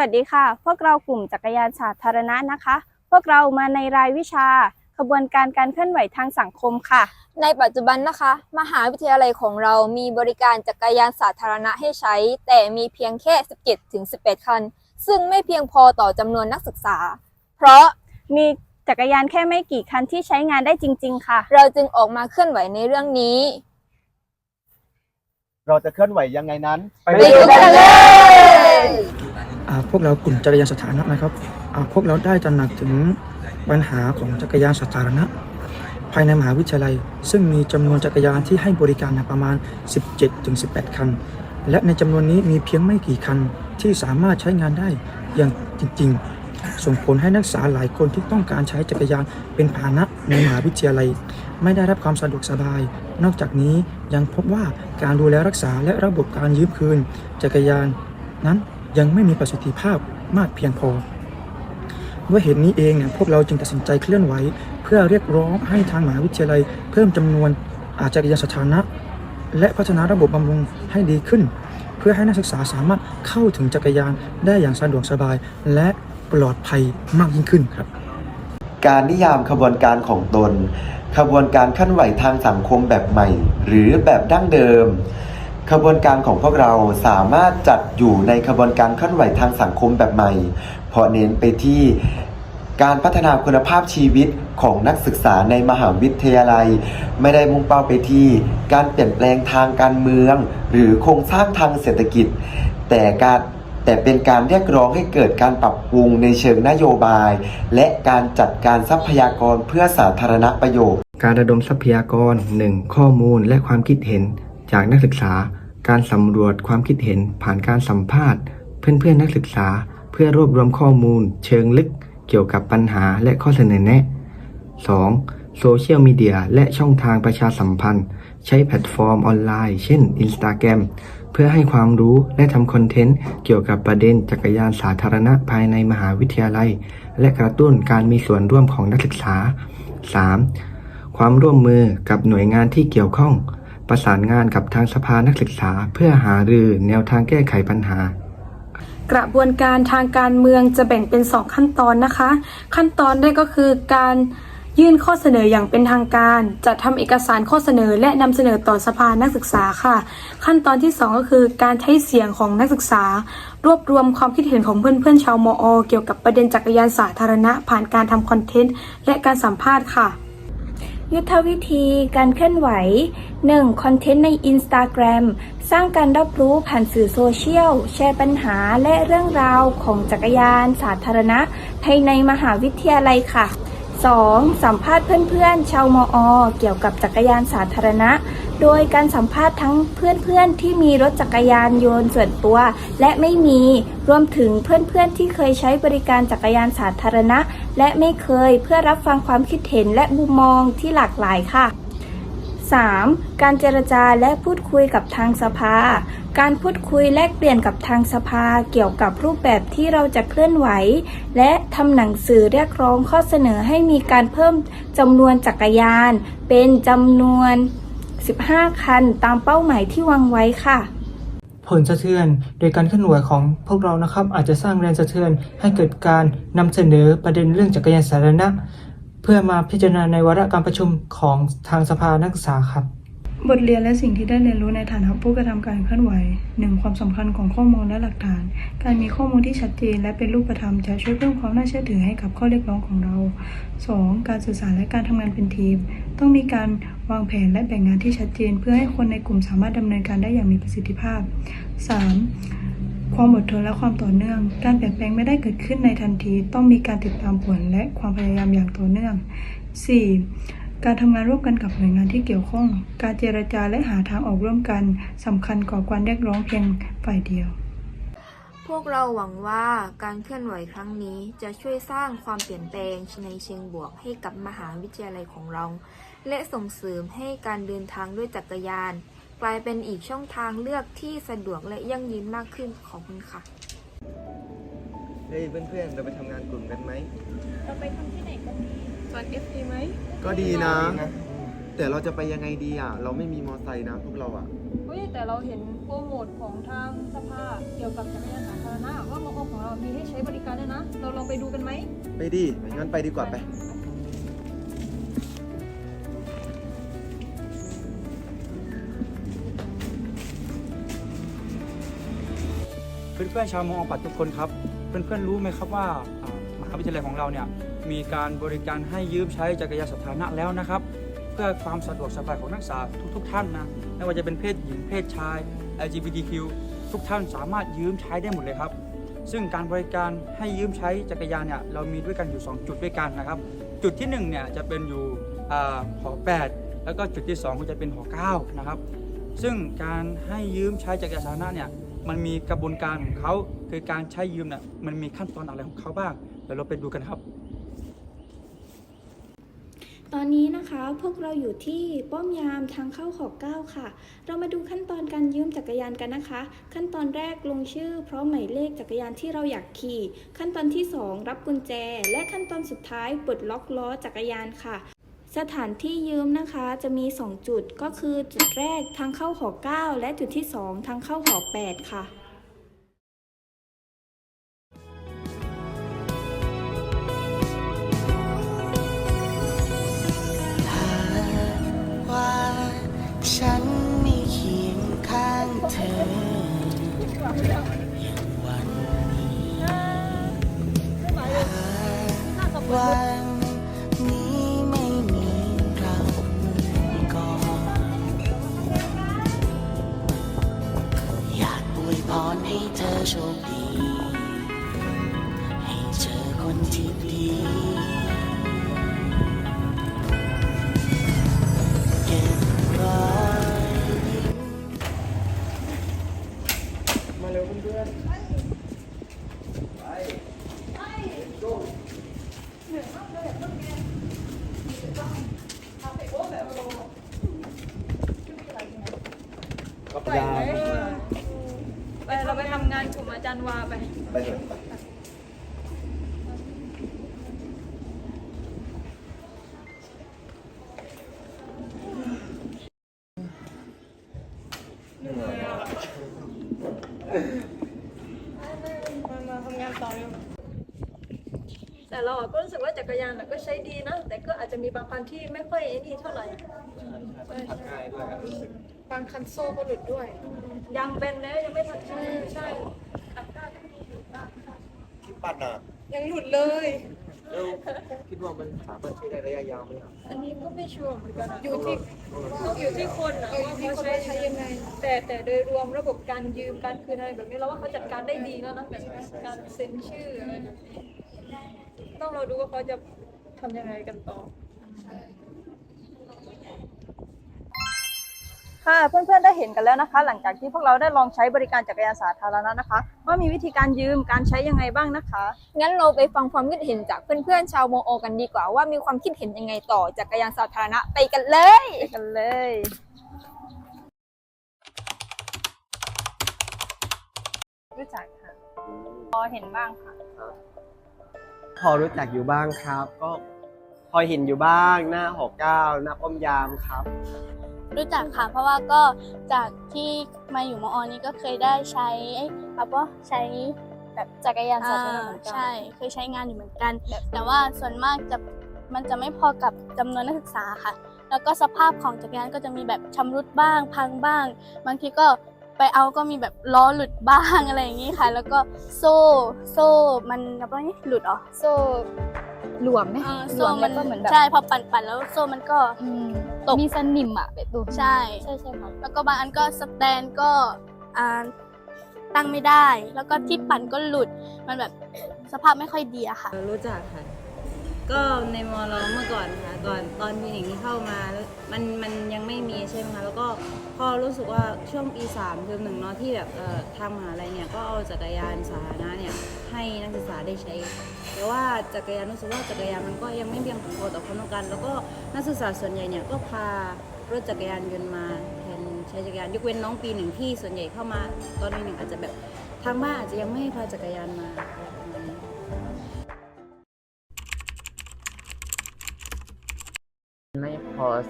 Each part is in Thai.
วัสดีค่ะ พวกเรากลุ่มจักรยานสาธารณะนะคะ พวกเรามาในรายวิชาขบวนการการเคลื่อนไหวทางสังคมค่ะ ในปัจจุบันนะคะ มหาวิทยาลัยของเรามีบริการจักรยานสาธารณะให้ใช้ แต่มีเพียงแค่ 17ถึง18 คัน ซึ่งไม่เพียงพอต่อจำนวนนักศึกษา เพราะมีจักรยานแค่ไม่กี่คันที่ใช้งานได้จริง ๆ ค่ะ เราจึงออกมาเคลื่อนไหวในเรื่องนี้ เราจะเคลื่อนไหวยังไงนั้น ไปดูกันเลยอ่า พวกเรากลุ่มจักรยานสาธารณะนะครับพวกเราได้ตระหนักถึงปัญหาของจักรยานสาธารณะ ภายในมหาวิทยาลัย ซึ่งมีจำนวนจักรยานที่ให้บริการประมาณ 17-18 คัน และในจำนวนนี้มีเพียงไม่กี่คันที่สามารถใช้งานได้อย่างจริง ๆ ส่งผลให้นักศึกษาหลายคนที่ต้องการใช้จักรยานเป็นพาหนะในมหาวิทยาลัย ไม่ได้รับความสะดวกสบาย นอกจากนี้ยังพบว่าการดูแลรักษาและระบบการยืมคืน จักรยานนั้น ยังไม่มีประสิทธิภาพมากเพียงพอด้วยเหตุนี้เองเนี่ยพวกเราจึงตัดสินใจเคลื่อนไหว เพื่อเรียกร้องให้ทางมหาวิทยาลัย เพิ่มจำนวนอาจักรยานสาธารณะและพัฒนาระบบบำรุงให้ดีขึ้น เพื่อให้นักศึกษาสามารถเข้าถึงจักรยานได้อย่างสะดวกสบาย และปลอดภัยมากยิ่งขึ้นครับ การนิยามขบวนการของตน ขบวนการเคลื่อนไหวทางสังคมแบบใหม่ หรือแบบดั้งเดิม ขบวนการของพวกเราสามารถจัดอยู่ในขบวนการเคลื่อนไหวทางสังคมแบบใหม่ เพราะเน้นไปที่การพัฒนาคุณภาพชีวิตของนักศึกษาในมหาวิทยาลัย ไม่ได้มุ่งเป้าไปที่การเปลี่ยนแปลงทางการเมือง หรือโครงสร้างทางเศรษฐกิจ แต่การแต่เป็นการเรียกร้องให้เกิดการปรับปรุงในเชิงนโยบาย และการจัดการทรัพยากรเพื่อสาธารณประโยชน์ การระดมทรัพยากร 1. ข้อมูลและความคิดเห็นจากนักศึกษา การสำรวจความคิดเห็นผ่านการสัมภาษณ์ เพื่อนๆนักศึกษา เพื่อรวบรวมข้อมูล เชิงลึกเกี่ยวกับปัญหาและข้อเสนอแนะ 2. โซเชียลมีเดียและช่องทางประชาสัมพันธ์ ใช้แพลตฟอร์มออนไลน์ เช่น Instagram เพื่อให้ความรู้และทำคอนเทนต์เกี่ยวกับประเด็นจักรยานสาธารณะภายในมหาวิทยาลัย และกระตุ้นการมีส่วนร่วมของนักศึกษา 3. ความร่วมมือกับหน่วยงานที่เกี่ยวข้อง ประสานงานกับทางสภานักศึกษา เพื่อหารือแนวทางแก้ไขปัญหา กระบวนการทางการเมืองจะแบ่งเป็น 2 ขั้นตอนนะคะ ขั้นตอนแรกก็คือการยื่นข้อเสนออย่างเป็นทางการจะทำเอกสารข้อเสนอและนำเสนอต่อสภานักศึกษาค่ะ ขั้นตอนที่ 2 ก็คือการใช้เสียงของนักศึกษา รวบรวมความคิดเห็นของเพื่อนๆชาวมอ เกี่ยวกับประเด็นจักรยานสาธารณะ ผ่านการทำคอนเทนต์และการสัมภาษณ์ค่ะ ยุทธวิธีการเคลื่อนไหว 1. คอนเทนต์ใน Instagram สร้างการรับรู้ผ่านสื่อโซเชียล แชร์ปัญหาและเรื่องราวของจักรยาน สาธารณะ ภายในมหาวิทยาลัยค่ะ 2. สัมภาษณ์เพื่อนๆ ชาวมอ เกี่ยวกับจักรยานสาธารณะ โดยการสัมภาษณ์ทั้งเพื่อนๆที่มีรถจักรยานยนต์ส่วนตัว และไม่มีรวมถึงเพื่อนๆที่เคยใช้บริการจักรยานสาธารณะ และไม่เคยเพื่อรับฟังความคิดเห็นและมุมมองที่หลากหลายค่ะ 3. การเจรจาและพูดคุยกับทางสภา การพูดคุยแลกเปลี่ยนกับทางสภาเกี่ยวกับรูปแบบที่เราจะเคลื่อนไหว และทำหนังสือเรียกร้องข้อเสนอให้มีการเพิ่มจำนวนจักรยาน เป็นจำนวน 15 คันตามเป้าหมายที่วางไว้ค่ะ ผลสะเทือนโดยการเคลื่อนไหวของพวกเรานะครับ อาจจะสร้างแรงสะเทือนให้เกิดการนำเสนอประเด็นเรื่องจักรยานสาธารณะ เพื่อมาพิจารณาในวาระการประชุมของทางสภานักศึกษาครับ บทเรียนและสิ่งที่ได้เรียนรู้ในฐานะผู้กระทำการเคลื่อนไหว 1. ความสำคัญของข้อมูลและหลักฐาน การมีข้อมูลที่ชัดเจนและเป็นรูปธรรมจะช่วยเพิ่มความน่าเชื่อถือให้กับข้อเรียกร้องของเรา 2. การสื่อสารและการทำงานเป็นทีม ต้องมีการวางแผนและแบ่งงานที่ชัดเจน เพื่อให้คนในกลุ่มสามารถดำเนินการได้อย่างมีประสิทธิภาพ 3. ความอดทนและความต่อเนื่อง การเปลี่ยนแปลงไม่ได้เกิดขึ้นในทันที ต้องมีการติดตามผลและความพยายามอย่างต่อเนื่อง 4. การทำงานร่วมกันกับหน่วยงานที่เกี่ยวข้อง การเจรจาและหาทางออกร่วมกันสำคัญกว่าการเรียกร้องเพียงฝ่ายเดียว พวกเราหวังว่าการเคลื่อนไหวครั้งนี้จะช่วยสร้างความเปลี่ยนแปลงในเชิงบวกให้กับมหาวิทยาลัยของเรา และส่งเสริมให้การเดินทางด้วยจักรยาน กลายเป็นอีกช่องทางเลือกที่สะดวกและยั่งยืนมากขึ้นขอบคุณค่ะ เฮ้ยเพื่อนๆ เราไปทำงานกลุ่มกันไหม เราไปทำที่ไหนกันดีสอนเอฟดีไหม ก็ดีนะ แต่เราจะไปยังไงดีอะ เราไม่มีมอไซค์นะพวกเราอะ เฮ้ยแต่เราเห็นโปรโมทของทางสภาเกี่ยวกับจักรยานสาธารณะว่ามอของเรามีให้ใช้บริการด้วยนะ เราลองไปดูกันไหมไปดิ งั้นไปดีกว่าไป เพื่อนๆชาวมอปัดทุกคนครับ เพื่อนๆรู้ไหมครับว่ามหาวิทยาลัยของเราเนี่ยมีการบริการให้ยืมใช้จักรยานสาธารณะแล้วนะครับ เพื่อความสะดวกสบายของนักศึกษาทุกๆ ท่านนะไม่ว่าจะเป็นเพศหญิงเพศชาย LGBTQ ทุกท่านสามารถยืมใช้ได้หมดเลยครับ ซึ่งการบริการให้ยืมใช้จักรยานเนี่ยเรามีด้วยกันอยู่ 2 จุดด้วยกันนะครับ จุดที่1เนี่ยจะเป็นอยู่อาหอ8แล้วก็จุดที่ 2 ก็จะเป็นหอ9นะครับ ซึ่งการให้ยืมใช้จักรยานสาธารณะเนี่ยมันมีกระบวนการของเขา คือการใช้ยืมเนี่ยมันมีขั้นตอนอะไรของเขาบ้างเดี๋ยวเราไปดูกันครับ ตอนนี้นะคะพวกเราอยู่ที่ป้อมยามทางเข้าขอบเก้าค่ะ เรามาดูขั้นตอนการยืมจักรยานกันนะคะ ขั้นตอนแรกลงชื่อ พร้อมหมายเลขจักรยานที่เราอยากขี่ ขั้นตอนที่ 2 รับกุญแจ และขั้นตอนสุดท้ายปลดล็อกล้อจักรยานค่ะสถานที่ยืมนะคะจะมี 2 จุดก็คือจุดแรกทางเข้าหอ 9 และจุดที่ 2 ทางเข้าหอ 8 ค่ะ มามาทำงานต่อเลยแต่เราอะก็รู้สึกว่าจักรยานอะก็ใช้ดีนะ แต่ก็อาจจะมีบางคันที่ไม่ค่อยไอ้นี่เท่าไหร่ทำง่ายด้วยครับรู้สึกบางคันโซ่ก็หลุดด้วยยางเป็นแล้วยังไม่ทันใช่ใช่ที่ปัดอะยังหลุดเลย แล้วคิดว่ามันสามารถใช้ได้ระยะยาวไหมครับ อันนี้ก็ไม่ชัวร์เหมือนกันอะอยู่ที่อยู่ที่คนอะว่าเขาใช้ใช้ยังไง แต่แต่โดยรวมระบบการยืมการคืนอะไรแบบนี้เราว่าเขาจัดการได้ดีแล้วนะแบบการเซ็นชื่ออะไรแบบนี้ต้องเราดูว่าเขาจะทำยังไงกันต่อ ค่ะเพื่อนๆได้เห็นกันแล้วนะคะ หลังจากที่พวกเราได้ลองใช้บริการจักรยานสาธารณะนะคะ ว่ามีวิธีการยืมการใช้ยังไงบ้างนะคะ งั้นเราไปฟังความคิดเห็นจากเพื่อนๆชาวโมโอกันดีกว่า ว่ามีความคิดเห็นยังไงต่อจักรยานสาธารณะไปกันเลยไปกันเลยรู้จักค่ะพอเห็นบ้างค่ะ พอรู้จักอยู่บ้างครับ ก็พอเห็นอยู่บ้างหน้าหอเก้าหน้าป้อมยามครับ รู้จักค่ะ เพราะว่าก็จากที่มาอยู่มอนี้ก็เคยได้ใช้แบบว่าใช้แบบจักรยานสาอ่าธารณะเหมือนกันใช่เคยใช้งานอยู่เหมือนกัน แต่ว่าส่วนมากจะมันจะไม่พอกับจำนวนนักศึกษาค่ะ แล้วก็สภาพของจักรยานก็จะมีแบบชำรุดบ้าง พังบ้าง บางทีก็ไปเอาก็มีแบบล้อหลุดบ้างอะไรอย่างนี้ค่ะ แล้วก็โซ่โซ่มันแบบว่าไงหลุดเหรอโซ่ หลวมไหมอ่าหลโซ่วมมัแล้วก็เหมือนแบบใช่พอปั่นปั่นๆแล้วโซ่มันก็ อืมตก มีสนิมอะแบบดูใช่ ใช่ใช่ค่ะแล้วก็บางอันก็สแตนก็อ่าตั้งไม่ได้ แล้วก็ที่ปั่นก็หลุดมันแบบสภาพไม่ค่อยดีอะค่ะ รู้จักค่ะ ก็ในมอเราเมื่อก่อนค่ะก่อนตอนปีหนึ่งที่เข้ามาแล้วมันมันยังไม่มีใช่ไหมคะแล้วก็พอรู้สึกว่าช่วงปีสามเทอมหนึ่งเนาะที่แบบเอ่อทางมหาลัยเนี่ยก็เอาจักรยานสาธารณะเนี่ยให้ นักศึกษาได้ใช้ แต่ว่าจักรยานรู้สึกว่าจักรยานมันก็ยังไม่เพียงพอต่อความต้องการ แล้วก็นักศึกษาส่วนใหญ่เนี่ยก็พารถจักรยานยนต์มาแทนใช้จักรยานยกเว้นน้องปีหนึ่งที่ส่วนใหญ่เข้ามาตอนปีหนึ่งอาจจะแบบทางบ้านอาจจะยังไม่ให้พาจักรยานมา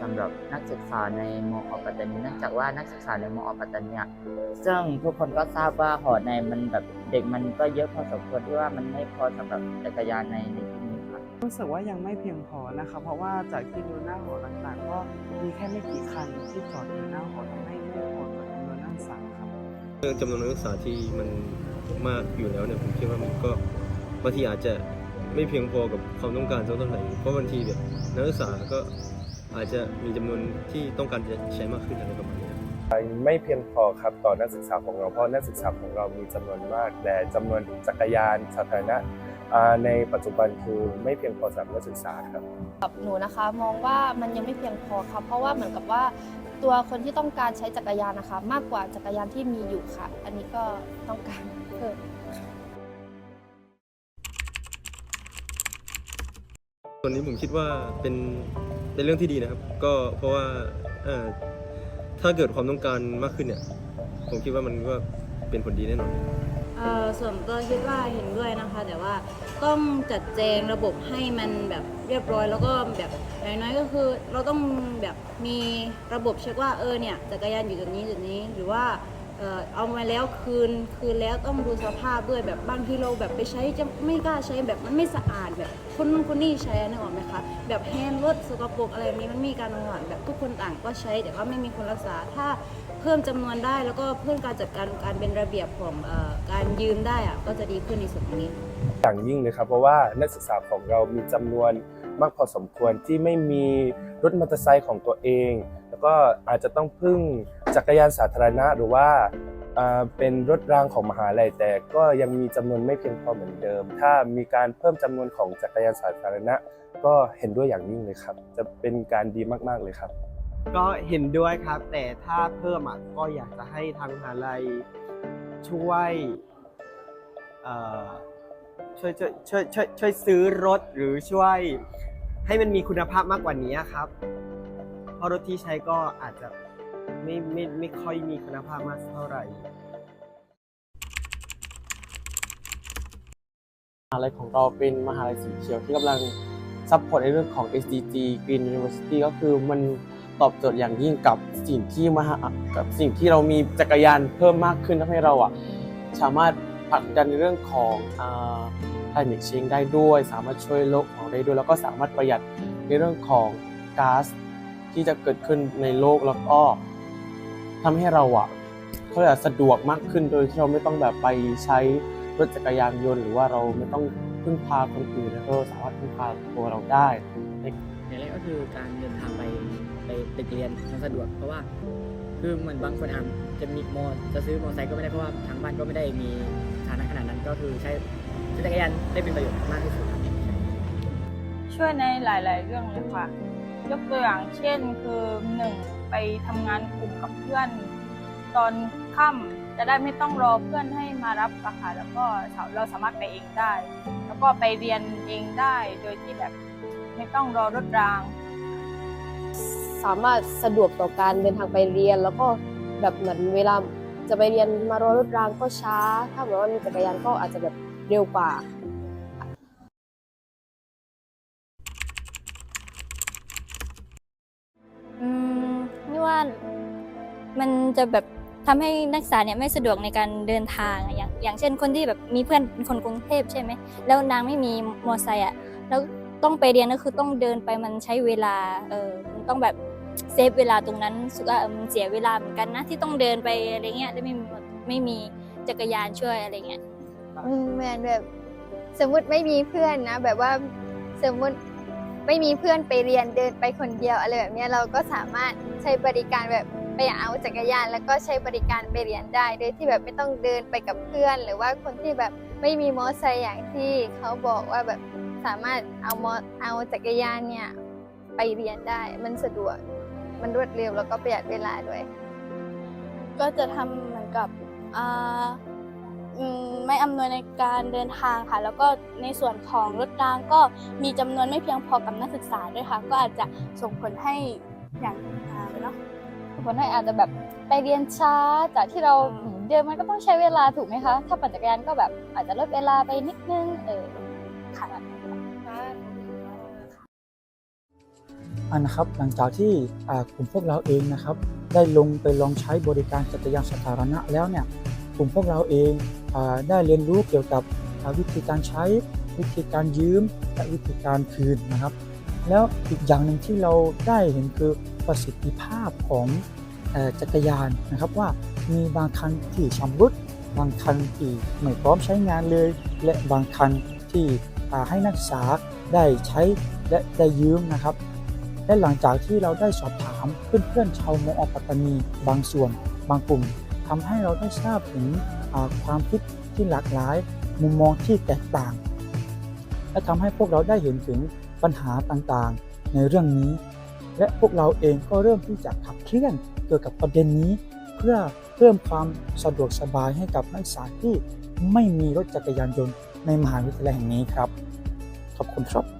สำหรับนักศึกษาในมอปัตตานีเนื่องจากว่านักศึกษาในมอปัตตานีอะซึ่งทุกคนก็ทราบว่าหอในมันแบบเด็กมันก็เยอะพอสมควรที่ว่ามันไม่พอสำหรับจักรยานในในที่นี้ครับรู้สึกว่ายังไม่เพียงพอนะครับเพราะว่าจากที่ดูหน้าหอต่างๆก็มีแค่ไม่กี่คันที่จอดอยู่หน้าหอทำให้ไม่พอต่อจำนวนนักศึกษาครับเรื่องจำนวนนักศึกษาที่มันมากอยู่แล้วเนี่ยผมคิดว่ามันก็บางทีอาจจะไม่เพียงพอกับความต้องการสักเท่าไหร่เพราะบางทีแบบนักศึกษาก็ อาจจะมีจำนวนที่ต้องการจะใช้มากขึ้นอะไรประมาณนี้ไม่เพียงพอครับต่อนักศึกษาของเราเพราะนักศึกษาของเรามีจำนวนมาก แต่จำนวนจักรยานสาธารณะอ่าในปัจจุบันคือไม่เพียงพอสำหรับนักศึกษาครับกับหนูนะคะมองว่ามันยังไม่เพียงพอค่ะเพราะว่าเหมือนกับว่าตัวคนที่ต้องการใช้จักรยานนะคะ มากกว่าจักรยานที่มีอยู่ค่ะ อันนี้ก็ต้องการเพิ่ม วนนี้ผมคิดว่าเป็นเป็นเรื่องที่ดีนะครับ ก็เพราะว่าถ้าเกิดความต้องการมากขึ้นเนี่ย ผมคิดว่ามันก็เป็นผลดีแน่นอนเอ่อส่วนตัวคิดว่าเห็นด้วยนะคะ แต่ว่าต้องจัดแจงระบบให้มันแบบเรียบร้อย แล้วก็แบบอย่างน้อยก็คือ เราต้องแบบมีระบบเช็คว่าเออเนี่ยจักรยานอยู่จุดนี้จุดนี้หรือว่า เออเอามาแล้วคืนคืนแล้วต้องดูสภาพด้วยแบบบางทีเราแบบไปใช้จะไม่กล้าใช้แบบมันไม่สะอาดแบบคนนู้นคนนี้ใช้นึกออกไหมคะแบบแฮนด์รถสกปรกอะไรแบบนี้มันมีการบำบัดแบบทุกคนต่างก็ใช้ แต่ว่าไม่มีคนรักษาถ้าเพิ่มจำนวนได้ แล้วก็เพิ่มการจัดการการเป็นระเบียบของออการยืมได้อะก็จะดีขึ้นในส่วนนี้อย่างยิ่งเลยครับเพราะว่านักศึกษาของเรามีจำนวนมากพอสมควรที่ไม่มีรถมอเตอร์ไซค์ของตัวเอง แล้วก็อาจจะต้องพึ่ง จักรยานสาธารณะหรือว่าเป็นรถรางของมหาลัยแต่ก็ยังมีจำนวนไม่เพียงพอเหมือนเดิม ถ้ามีการเพิ่มจำนวนของจักรยานสาธารณะ ก็เห็นด้วยอย่างยิ่งเลยครับ จะเป็นการดีมากๆเลยครับ ก็เห็นด้วยครับ แต่ถ้าเพิ่มอะก็อยากจะให้ทางมหาลัยช่วยช่วยช่วยช่วยช่วยช่วยซื้อรถหรือช่วยให้มันมีคุณภาพมากกว่านี้ครับ เพราะรถที่ใช้ก็อาจจะ ไม่ไม่ไม่ค่อยมีคุณภาพมากเท่าไหร่ มหาลัยของเราเป็นมหาลัยสีเขียวที่กำลังซัพพอร์ตในเรื่องของ SDG Green University ก็คือมันตอบโจทย์อย่างยิ่งกับสิ่งที่มหากับสิ่งที่เรามีจักรยานเพิ่มมากขึ้นทำให้เราอะสามารถผลักดันในเรื่องของอ่า climate change ได้ด้วย สามารถช่วยโลกของเราได้ด้วย แล้วก็สามารถประหยัดในเรื่องของก๊าซที่จะเกิดขึ้นในโลกแล้วก็ ทำให้เราอะเขาเรียกว่าสะดวกมากขึ้นโดยที่เราไม่ต้องแบบไปใช้รถจักรยานยนต์ หรือว่าเราไม่ต้องพึ่งพาคนอื่นแล้วก็สามารถพึ่งพาตัวเราได้ในอย่างแรกก็คือการเดินทางไปไปตึกเรียนมันสะดวกเพราะว่า คือเหมือนบางคนอะจะมีมอจะซื้อมอเตอร์ไซค์ก็ไม่ได้เพราะว่าทางบ้านก็ไม่ได้มีฐานะขนาดนั้นก็คือใช้ใช้จักรยานได้เป็นประโยชน์มากที่สุดครับช่วยในหลาย ๆ เรื่องเลยค่ะ ยกตัวอย่างเช่นคือหนึ่ง ไปทำงานกลุ่มกับเพื่อน ตอนค่ำจะได้ไม่ต้องรอเพื่อนให้มารับอะค่ะแล้วก็เราสามารถไปเองได้ แล้วก็ไปเรียนเองได้โดยที่แบบไม่ต้องรอรถราง สามารถสะดวกต่อการเดินทางไปเรียน แล้วก็แบบเหมือนเวลาจะไปเรียนมารอรถรางก็ช้า ถ้าแบบว่ามีจักรยานก็อาจจะแบบเร็วกว่า มันจะแบบทำให้นักศึกษาเนี่ยไม่สะดวกในการเดินทางอย่างอย่างเช่นคนที่แบบมีเพื่อนเป็นคนกรุงเทพใช่ไหมแล้วนางไม่มีมอเตอร์ไซค์อะแล้วต้องไปเรียนก็คือต้องเดินไปมันใช้เวลาเออมันต้องแบบเซฟเวลาตรงนั้นสึกว่าเออมันเสียเวลาเหมือนกันนะที่ต้องเดินไปอะไรเงี้ยแล้วไม่มีไม่มีจักรยานช่วยอะไรเงี้ยอืมเหมือนแบบสมมติไม่มีเพื่อนนะ แบบว่าสมมติไม่มีเพื่อนไปเรียนเดินไปคนเดียวอะไรแบบนี้เราก็สามารถใช้บริการแบบ ไปเอาจักรยานแล้วก็ใช้บริการไปเรียนได้ โดยที่แบบไม่ต้องเดินไปกับเพื่อน หรือว่าคนที่แบบไม่มีมอเตอร์ไซค์อย่างที่เขาบอกว่าแบบสามารถเอามอเอาจักรยานเนี่ยไปเรียนได้ มันสะดวก มันรวดเร็วแล้วก็ประหยัดเวลาด้วย ก็จะทำเหมือนกับอ่าไม่อำนวยในการเดินทางค่ะ แล้วก็ในส่วนของรถรางก็มีจำนวนไม่เพียงพอกับนักศึกษาด้วยค่ะ ก็อาจจะส่งผลให้อย่างอ่าเนาะ คนให้อาจจะแบบไปเรียนช้าจากที่เราเดินมันก็ต้องใช้เวลาถูกไหมคะ ถ้าปั่นจักรยานก็แบบอาจจะลดเวลาไปนิดนึงเออค่ะออ่านะครับหลังจากที่กลุ่มพวกเราเองนะครับ ได้ลงไปลองใช้บริการจักรยานสาธารณะแล้วเนี่ยกลุ่มพวกเราเองอได้เรียนรู้เกี่ยวกับวิธีการใช้วิธีการยืมและวิธีการคืนนะครับ แล้วอีกอย่างหนึ่งที่เราได้เห็นคือ ประสิทธิภาพของจักรยานนะครับว่ามีบางคันที่ชำรุด บางคันที่ไม่พร้อมใช้งานเลย และบางคันที่ให้นักศึกษาได้ใช้และได้ยืมนะครับ และหลังจากที่เราได้สอบถามเพื่อนๆชาวมอปัตตานีบางส่วน บางกลุ่มทำให้เราได้ทราบถึงความคิดที่หลากหลาย มุมมองที่แตกต่าง และทำให้พวกเราได้เห็นถึงปัญหาต่างๆ ในเรื่องนี้ และพวกเราเองก็เริ่มที่จะขับเคลื่อนเกี่ยวกับประเด็นนี้ เพื่อเพิ่มความสะดวกสบายให้กับนักศึกษาที่ไม่มีรถจักรยานยนต์ในมหาวิทยาลัยแห่งนี้ครับ ขอบคุณครับ